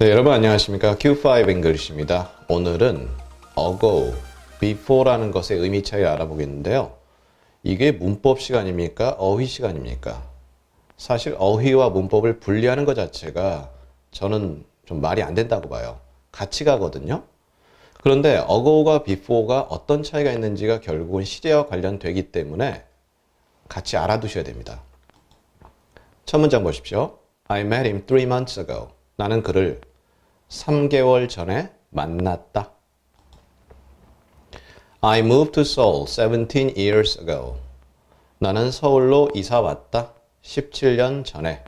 네, 여러분 안녕하십니까? Q5 English입니다. 오늘은 ago, before라는 것의 의미 차이 알아보겠는데요. 이게 문법 시간입니까? 어휘 시간입니까? 사실 어휘와 문법을 분리하는 것 자체가 저는 좀 말이 안 된다고 봐요. 같이 가거든요. 그런데 ago가 before가 어떤 차이가 있는지가 결국은 시제와 관련되기 때문에 같이 알아두셔야 됩니다. 첫 문장 보십시오. I met him three months ago. 나는 그를 3개월 전에 만났다. I moved to Seoul 17 years ago. 나는 서울로 이사 왔다. 17년 전에.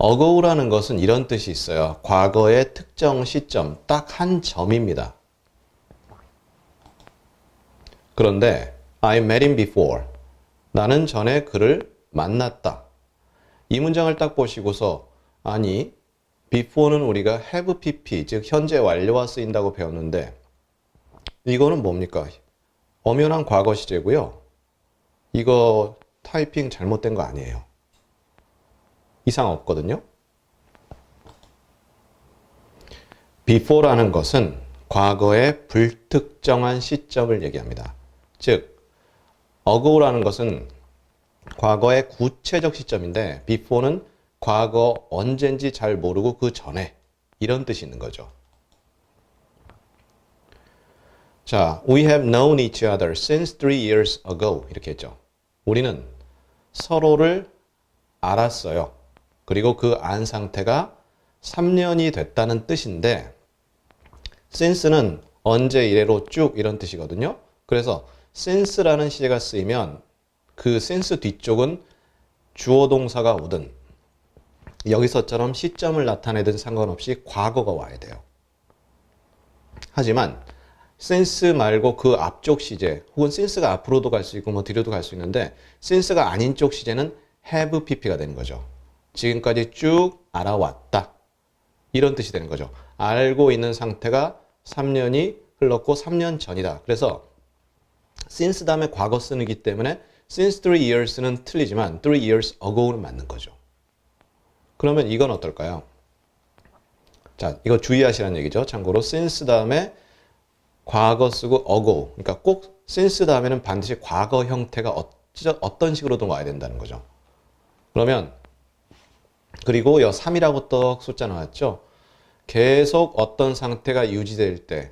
ago라는 것은 이런 뜻이 있어요. 과거의 특정 시점, 딱 한 점입니다. 그런데 I met him before. 나는 전에 그를 만났다. 이 문장을 딱 보시고서 아니 before는 우리가 have pp 즉 현재 완료와 쓰인다고 배웠는데 이거는 뭡니까? 엄연한 과거 시제고요. 이거 타이핑 잘못된 거 아니에요. 이상 없거든요. before라는 것은 과거의 불특정한 시점을 얘기합니다. 즉 ago라는 것은 과거의 구체적 시점인데 before는 과거 언젠지 잘 모르고 그 전에 이런 뜻이 있는 거죠. 자, we have known each other since three years ago 이렇게 했죠. 우리는 서로를 알았어요. 그리고 그 안 상태가 3년이 됐다는 뜻인데 since는 언제 이래로 쭉 이런 뜻이거든요. 그래서 since라는 시제가 쓰이면 그 since 뒤쪽은 주어 동사가 오든 여기서처럼 시점을 나타내든 상관없이 과거가 와야 돼요. 하지만 since 말고 그 앞쪽 시제 혹은 since가 앞으로도 갈 수 있고 뭐 뒤로도 갈 수 있는데 since가 아닌 쪽 시제는 have pp가 되는 거죠. 지금까지 쭉 알아왔다. 이런 뜻이 되는 거죠. 알고 있는 상태가 3년이 흘렀고 3년 전이다. 그래서 since 다음에 과거 쓰기 때문에 since three years는 틀리지만 three years ago는 맞는 거죠. 그러면 이건 어떨까요? 자, 이거 주의하시라는 얘기죠. 참고로 since 다음에 과거 쓰고 ago. 그러니까 꼭 since 다음에는 반드시 과거 형태가 어쩌, 어떤 식으로든 와야 된다는 거죠. 그러면 그리고 여 3이라고 떡 숫자 나왔죠. 계속 어떤 상태가 유지될 때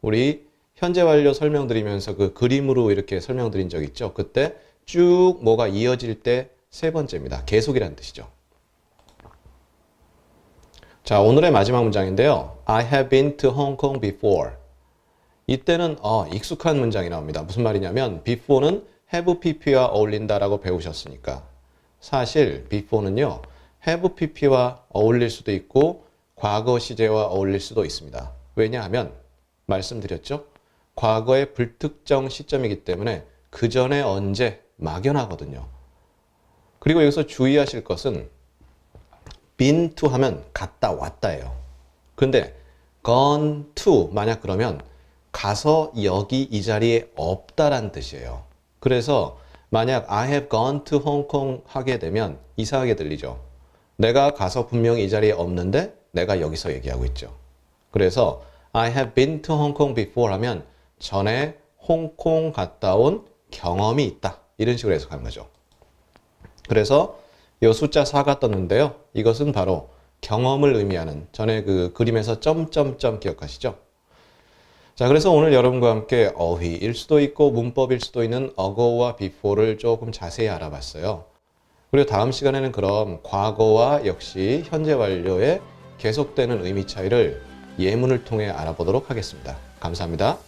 우리 현재 완료 설명드리면서 그 그림으로 이렇게 설명드린 적 있죠. 그때 쭉 뭐가 이어질 때 세 번째입니다. 계속이라는 뜻이죠. 자, 오늘의 마지막 문장인데요. I have been to Hong Kong before. 이때는 어, 익숙한 문장이 나옵니다. 무슨 말이냐면 before는 have pp와 어울린다라고 배우셨으니까. 사실 before는요. have pp와 어울릴 수도 있고 과거 시제와 어울릴 수도 있습니다. 왜냐하면 말씀드렸죠. 과거의 불특정 시점이기 때문에 그 전에 언제 막연하거든요. 그리고 여기서 주의하실 것은 been to 하면 갔다 왔다예요. 근데 gone to 만약 그러면 가서 여기 이 자리에 없다란 뜻이에요. 그래서 만약 I have gone to Hong Kong 하게 되면 이상하게 들리죠. 내가 가서 분명히 이 자리에 없는데 내가 여기서 얘기하고 있죠. 그래서 I have been to Hong Kong before 하면 전에 홍콩 갔다 온 경험이 있다. 이런 식으로 해석하는 거죠. 그래서 이 숫자 4가 떴는데요. 이것은 바로 경험을 의미하는 전에 그 그림에서 점점점 기억하시죠? 자, 그래서 오늘 여러분과 함께 어휘일 수도 있고 문법일 수도 있는 어거와 before를 조금 자세히 알아봤어요. 그리고 다음 시간에는 그럼 과거와 역시 현재 완료의 계속되는 의미 차이를 예문을 통해 알아보도록 하겠습니다. 감사합니다.